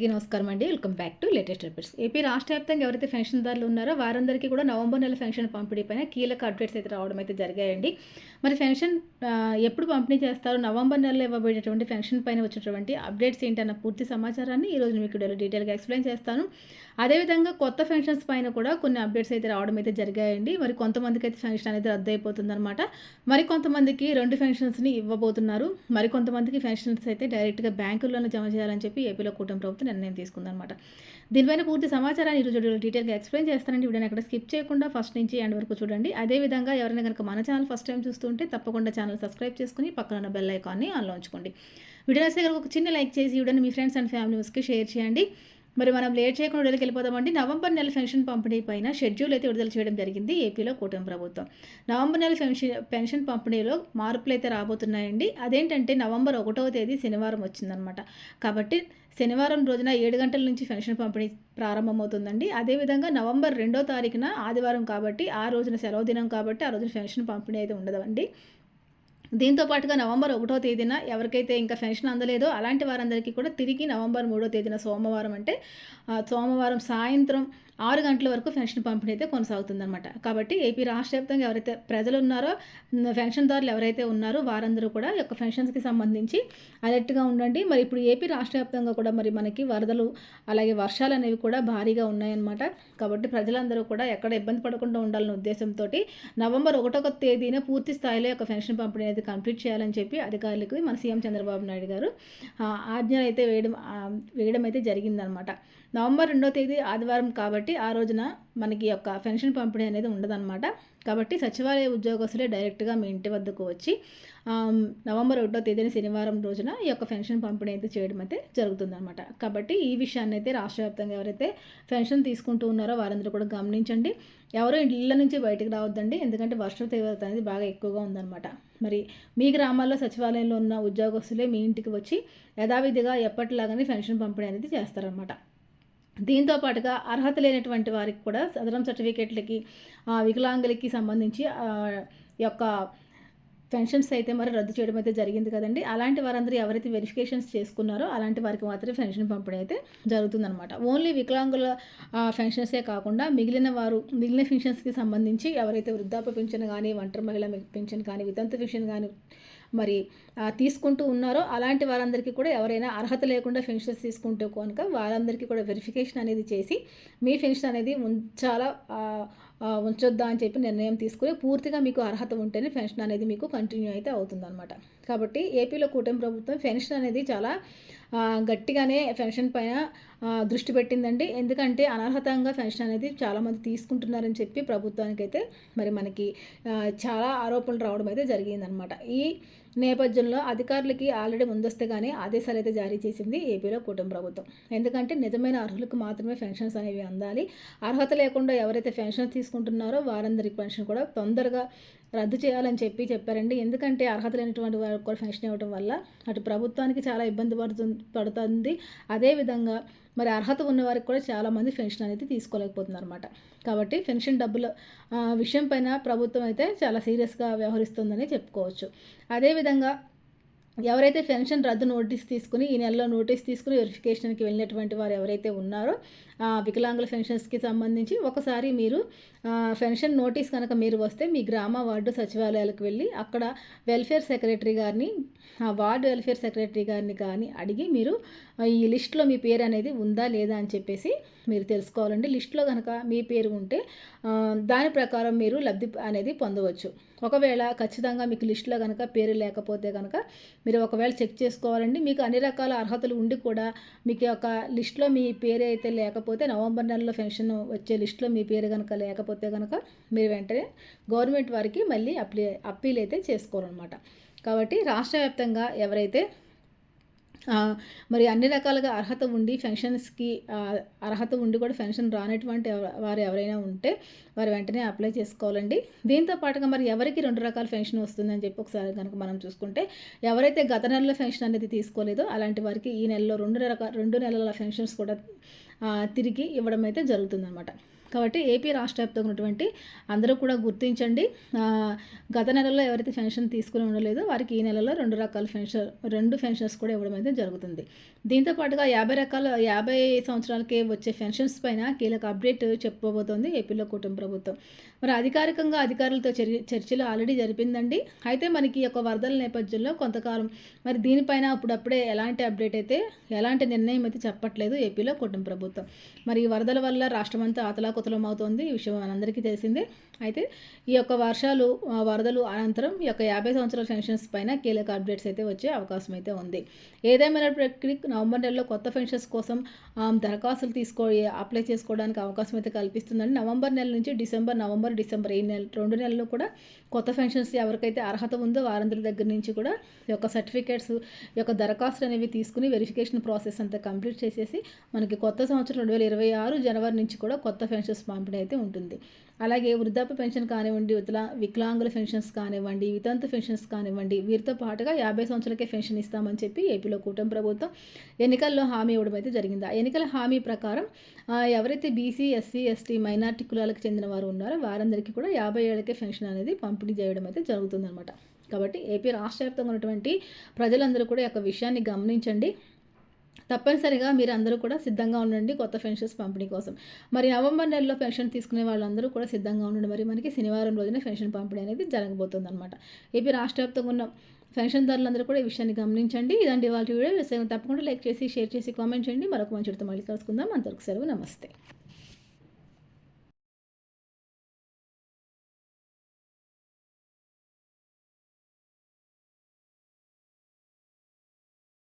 అందరికీ నమస్కారం అండి. Welcome back to latest updates. AP రాష్ట్ర వ్యాప్తంగా ఎవరైతే పెన్షన్దారులు ఉన్నారో వారందరికీ కూడా నవంబర్ నెల పెన్షన్ పంపిణీ పైన కీలక అప్డేట్స్ అయితే రావడం అయితే జరిగాయండి. మరి పెన్షన్ ఎప్పుడు పంపిణీ చేస్తారో నవంబర్ నెలలో ఇవ్వబడేటువంటి పెన్షన్ పైన వచ్చినటువంటి అప్డేట్స్ ఏంటన్న పూర్తి సమాచారాన్ని ఈ రోజు మీకు డీటెయిల్గా ఎక్స్ప్లెయిన్ చేస్తాను. అదేవిధంగా కొత్త పెన్షన్స్ పైన కూడా కొన్ని అప్డేట్స్ అయితే రావడం అయితే జరిగాయండి. మరి కొంతమందికి అయితే పెన్షన్ అనేది రద్దు అయిపోతుంది అనమాట మరి కొంతమందికి రెండు పెన్షన్స్ని ఇవ్వబోతున్నారు. మరి కొంతమందికి పెన్షన్స్ అయితే డైరెక్ట్గా బ్యాంకుల్లోనే జమ చేయాలని చెప్పి ఏపీలో కూటమి ప్రభుత్వం నిర్ణయం తీసుకుందనమాట దీనిపైన పూర్తి సమాచారాన్ని ఈరోజు డీటెయిల్గా ఎక్స్ప్లెయిన్ చేస్తానండి. వీడియోని అక్కడ స్కిప్ చేయకుండా ఫస్ట్ నుంచి ఎండ్ వరకు చూడండి. అదేవిధంగా ఎవరైనా కనుక మన ఛానల్ ఫస్ట్ టైం చూస్తుంటే తప్పకుండా ఛానల్ సబ్స్క్రైబ్ చేసుకుని పక్కన ఉన్న బెల్ ఐకాన్ని ఆన్లో ఉంచుకోండి వీడియో నచ్చితే కనుక ఒక చిన్న లైక్ చేసి వీడియోని మీ ఫ్రెండ్స్ అండ్ ఫ్యామిలీ మెంబర్స్కి షేర్ చేయండి. మరి మనం లేట్ చేయకుండా విడుదలకి వెళ్ళిపోదామండి. నవంబర్ నెల పెన్షన్ పంపిణీ పైన షెడ్యూల్ అయితే విడుదల చేయడం జరిగింది ఏపీలో కూటమి ప్రభుత్వం. నవంబర్ నెల పెన్షన్ పెన్షన్ పంపిణీలో మార్పులు అయితే రాబోతున్నాయండి. అదేంటంటే నవంబర్ ఒకటవ తేదీ శనివారం వచ్చిందనమాట. కాబట్టి శనివారం రోజున ఏడు గంటల నుంచి పెన్షన్ పంపిణీ ప్రారంభమవుతుందండి. అదేవిధంగా నవంబర్ రెండో తారీఖున ఆదివారం కాబట్టి ఆ రోజున సెలవు దినం కాబట్టి ఆ రోజున పెన్షన్ పంపిణీ అయితే ఉండదండి. దీంతో పాటుగా నవంబర్ ఒకటో తేదీన ఎవరికైతే ఇంకా పెన్షన్ అందలేదో అలాంటి వారందరికీ కూడా తిరిగి నవంబర్ మూడో తేదీన సోమవారం అంటే సోమవారం సాయంత్రం ఆరు గంటల వరకు పెన్షన్ పంపిణీ అయితే కొనసాగుతుందన్నమాట. కాబట్టి ఏపీ రాష్ట్ర వ్యాప్తంగా ఎవరైతే ప్రజలు ఉన్నారో పెన్షన్దారులు ఎవరైతే ఉన్నారో వారందరూ కూడా ఈ యొక్క పెన్షన్స్కి సంబంధించి అలర్ట్గా ఉండండి. మరి ఇప్పుడు ఏపీ రాష్ట్ర వ్యాప్తంగా కూడా మరి మనకి వరదలు అలాగే వర్షాలు అనేవి కూడా భారీగా ఉన్నాయన్నమాట. కాబట్టి ప్రజలందరూ కూడా ఎక్కడ ఇబ్బంది పడకుండా ఉండాలనే ఉద్దేశంతో నవంబర్ ఒకటొక తేదీన పూర్తి స్థాయిలో యొక్క పెన్షన్ పంపిణీ అనేది కంప్లీట్ చేయాలని చెప్పి అధికారులకు మన సీఎం చంద్రబాబు నాయుడు గారు ఆజ్ఞలు అయితే వేయడం వేయడం అయితే జరిగిందనమాట నవంబర్ రెండో తేదీ ఆదివారం కాబట్టి ఆ రోజున మనకి యొక్క పెన్షన్ పంపిణీ అనేది ఉండదన్నమాట. కాబట్టి సచివాలయ ఉద్యోగస్తులే డైరెక్ట్గా మీ ఇంటి వద్దకు వచ్చి నవంబర్ ఒకటో తేదీన శనివారం రోజున ఈ యొక్క పెన్షన్ పంపిణీ అయితే చేయడం అయితే జరుగుతుందన్నమాట. కాబట్టి ఈ విషయాన్ని అయితే రాష్ట్ర వ్యాప్తంగా ఎవరైతే పెన్షన్ తీసుకుంటూ ఉన్నారో వారందరూ కూడా గమనించండి. ఎవరు ఇళ్ళ నుంచి బయటకు రావద్దండి. ఎందుకంటే వర్షం తీవ్రత అనేది బాగా ఎక్కువగా ఉందన్నమాట. మరి మీ గ్రామాల్లో సచివాలయంలో ఉన్న ఉద్యోగస్తులే మీ ఇంటికి వచ్చి యథావిధిగా ఎప్పటిలాగానే పెన్షన్ పంపిణీ అనేది చేస్తారనమాట దీంతో పాటుగా అర్హత లేనటువంటి వారికి కూడా సదరం సర్టిఫికేట్లకి ఆ, వికలాంగులకి సంబంధించి యొక్క పెన్షన్స్ అయితే మరి రద్దు చేయడం అయితే జరిగింది కదండి. అలాంటి వారందరూ ఎవరైతే వెరిఫికేషన్స్ చేసుకున్నారో అలాంటి వారికి మాత్రమే పెన్షన్ పంపిణీ అయితే జరుగుతుందన్నమాట. ఓన్లీ వికలాంగుల పెన్షన్సే కాకుండా మిగిలిన వారు మిగిలిన పెన్షన్స్కి సంబంధించి ఎవరైతే వృద్ధాప్య పెన్షన్ కానీ ఒంటరి మహిళ పెన్షన్ కానీ వితంతు పెన్షన్ కానీ మరి తీసుకుంటూ ఉన్నారో అలాంటి వారందరికీ కూడా ఎవరైనా అర్హత లేకుండా పెన్షన్స్ తీసుకుంటే కనుక వారందరికీ కూడా వెరిఫికేషన్ అనేది చేసి మీ పెన్షన్ అనేది ఉంచాలా ఉంచొద్దా అని చెప్పి నిర్ణయం తీసుకుని పూర్తిగా మీకు అర్హత ఉంటేనే పెన్షన్ అనేది మీకు కంటిన్యూ అయితే అవుతుందన్నమాట. కాబట్టి ఏపీలో కూటమి ప్రభుత్వం పెన్షన్ అనేది చాలా గట్టిగానే పెన్షన్ పైన దృష్టి పెట్టిందండి. ఎందుకంటే అనర్హతంగా పెన్షన్ అనేది చాలామంది తీసుకుంటున్నారని చెప్పి ప్రభుత్వానికైతే మరి మనకి చాలా ఆరోపణలు రావడం అయితే జరిగిందనమాట ఈ నేపథ్యంలో అధికారులకి ఆల్రెడీ ముందస్తుగానే ఆదేశాలు అయితే జారీ చేసింది ఏపీలో కూటమి ప్రభుత్వం. ఎందుకంటే నిజమైన అర్హులకు మాత్రమే పెన్షన్స్ అనేవి అందాలి. అర్హత లేకుండా ఎవరైతే పెన్షన్ తీసుకుంటున్నారో వారందరికి పెన్షన్ కూడా తొందరగా రద్దు చేయాలని చెప్పి చెప్పారండి. ఎందుకంటే అర్హత లేనటువంటి వారికి కూడా పెన్షన్ ఇవ్వడం వల్ల అటు ప్రభుత్వానికి చాలా ఇబ్బంది పడుతుంది పడుతుంది. అదేవిధంగా మరి అర్హత ఉన్నవారికి కూడా చాలామంది పెన్షన్ అనేది తీసుకోలేకపోతున్నారు అనమాట కాబట్టి పెన్షన్ డబ్బుల విషయం పైన ప్రభుత్వం అయితే చాలా సీరియస్గా వ్యవహరిస్తుందని చెప్పుకోవచ్చు. అదేవిధంగా ఎవరైతే పెన్షన్ రద్దు నోటీస్ తీసుకుని ఈ నెలలో నోటీస్ తీసుకుని వెరిఫికేషన్కి వెళ్ళినటువంటి వారు ఎవరైతే ఉన్నారో ఆ, వికలాంగుల పెన్షన్స్కి సంబంధించి ఒకసారి మీరు పెన్షన్ నోటీస్ కనుక మీరు వస్తే మీ గ్రామ వార్డు సచివాలయాలకు వెళ్ళి అక్కడ వెల్ఫేర్ సెక్రటరీ గారిని ఆ వార్డు వెల్ఫేర్ సెక్రటరీ గారిని కానీ అడిగి మీరు ఈ లిస్ట్లో మీ పేరు అనేది ఉందా లేదా అని చెప్పేసి మీరు తెలుసుకోవాలండి. లిస్ట్లో కనుక మీ పేరు ఉంటే దాని ప్రకారం మీరు లబ్ధి అనేది పొందవచ్చు. ఒకవేళ ఖచ్చితంగా మీకు లిస్టులో కనుక పేరు లేకపోతే కనుక మీరు ఒకవేళ చెక్ చేసుకోవాలండి. మీకు అన్ని రకాల అర్హతలు ఉండి కూడా మీకు ఒక లిస్ట్లో మీ పేరు అయితే లేకపోతే నవంబర్ నెలలో పెన్షన్ వచ్చే లిస్ట్లో మీ పేరు కనుక లేకపోతే కనుక మీరు వెంటనే గవర్నమెంట్ వారికి మళ్ళీ అప్లై అప్పీల్ అయితే చేసుకోవాలన్నమాట కాబట్టి రాష్ట్ర వ్యాప్తంగా ఎవరైతే మరి అన్ని రకాలుగా అర్హత ఉండి పెన్షన్స్కి అర్హత ఉండి కూడా పెన్షన్ రానటువంటి వారు ఎవరైనా ఉంటే వారు వెంటనే అప్లై చేసుకోవాలండి. దీంతో పాటుగా మరి ఎవరికి రెండు రకాల పెన్షన్ వస్తుందని చెప్పి ఒకసారి కనుక మనం చూసుకుంటే ఎవరైతే గత నెలలో పెన్షన్ అనేది తీసుకోలేదో అలాంటి వారికి ఈ నెలలో రెండు రకాల రెండు నెలల పెన్షన్స్ కూడా తిరిగి ఇవ్వడం అయితే జరుగుతుందన్నమాట. కాబట్టి ఏపీ రాష్ట్ర వ్యాప్తంగా ఉన్నటువంటి అందరూ కూడా గుర్తించండి. గత నెలలో ఎవరైతే పెన్షన్ తీసుకుని ఉండలేదో వారికి ఈ నెలలో రెండు రకాల పెన్షన్ రెండు పెన్షన్స్ కూడా ఇవ్వడం అయితే జరుగుతుంది. దీంతో పాటుగా యాభై రకాల యాభై సంవత్సరాలకే వచ్చే పెన్షన్స్ పైన కీలక అప్డేట్ చెప్పబోతోంది ఏపీలో కుటుంబ ప్రభుత్వం. మరి అధికారికంగా అధికారులతో చర్య చర్చలు ఆల్రెడీ జరిపిందండి. అయితే మనకి యొక్క వరదల నేపథ్యంలో కొంతకాలం మరి దీనిపైన అప్పుడప్పుడే ఎలాంటి అప్డేట్ అయితే ఎలాంటి నిర్ణయం అయితే చెప్పట్లేదు ఏపీలో కుటుంబ ప్రభుత్వం. మరి ఈ వరదల వల్ల రాష్ట్రం అంతా అతలాకుతలం అవుతోంది ఈ విషయం మనందరికీ తెలిసిందే. అయితే ఈ యొక్క వర్షాలు వరదలు అనంతరం ఈ యొక్క యాభై సంవత్సరాల పెన్షన్స్ పైన కీలక అప్డేట్స్ అయితే వచ్చే అవకాశం అయితే ఉంది. ఏదేమైనప్పటికీ నవంబర్ నెలలో కొత్త పెన్షన్స్ కోసం దరఖాస్తులు తీసుకో అప్లై చేసుకోవడానికి అవకాశం అయితే కల్పిస్తుందండి. నవంబర్ నెల నుంచి డిసెంబర్ నవంబర్ డిసెంబర్ ఈ నెల రెండు నెలలు కూడా కొత్త పెన్షన్స్ ఎవరికైతే అర్హత ఉందో వారందరి దగ్గర నుంచి కూడా ఈ యొక్క సర్టిఫికేట్స్ ఈ యొక్క దరఖాస్తులు అనేవి తీసుకుని వెరిఫికేషన్ ప్రాసెస్ అంతా కంప్లీట్ చేసేసి మనకి కొత్త సంవత్సరం రెండు వేల ఇరవై ఆరు జనవరి నుంచి కూడా కొత్త పెన్షన్ పెన్షన్స్ పంపిణీ అయితే ఉంటుంది. అలాగే వృద్ధాప్య పెన్షన్ కానివ్వండి వికలా వికలాంగుల పెన్షన్స్ కానివ్వండి వితంతు పెన్షన్స్ కానివ్వండి వీరితో పాటుగా యాభై సంవత్సరాలకే పెన్షన్ ఇస్తామని చెప్పి ఏపీలో కూటమి ప్రభుత్వం ఎన్నికల్లో హామీ ఇవ్వడం అయితే జరిగింది. ఆ ఎన్నికల హామీ ప్రకారం ఎవరైతే బీసీ ఎస్సీ ఎస్టీ మైనార్టీ కులాలకు చెందిన వారు ఉన్నారో వారందరికీ కూడా యాభై ఏళ్ళకే పెన్షన్ అనేది పంపిణీ చేయడం అయితే జరుగుతుందన్నమాట. కాబట్టి ఏపీ రాష్ట్ర వ్యాప్తంగా ఉన్నటువంటి ప్రజలందరూ కూడా ఈ యొక్క విషయాన్ని గమనించండి. తప్పనిసరిగా మీరు అందరూ కూడా సిద్ధంగా ఉండండి కొత్త పెన్షన్స్ పంపిణీ కోసం. మరి నవంబర్ నెలలో పెన్షన్ తీసుకునే వాళ్ళందరూ కూడా సిద్ధంగా ఉండండి. మరి మనకి శనివారం రోజున పెన్షన్ పంపిణీ అనేది జరగబోతుంది అనమాట ఏపీ రాష్ట్ర వ్యాప్తంగా ఉన్న పెన్షన్దారులందరూ కూడా ఈ విషయాన్ని గమనించండి. ఇలాంటి వాళ్ళ వీడియో తప్పకుండా లైక్ చేసి షేర్ చేసి కామెంట్ చేయండి. మరొక మంచి మళ్ళీ కలుసుకుందాం. అంతవరకు సెలవు. నమస్తే.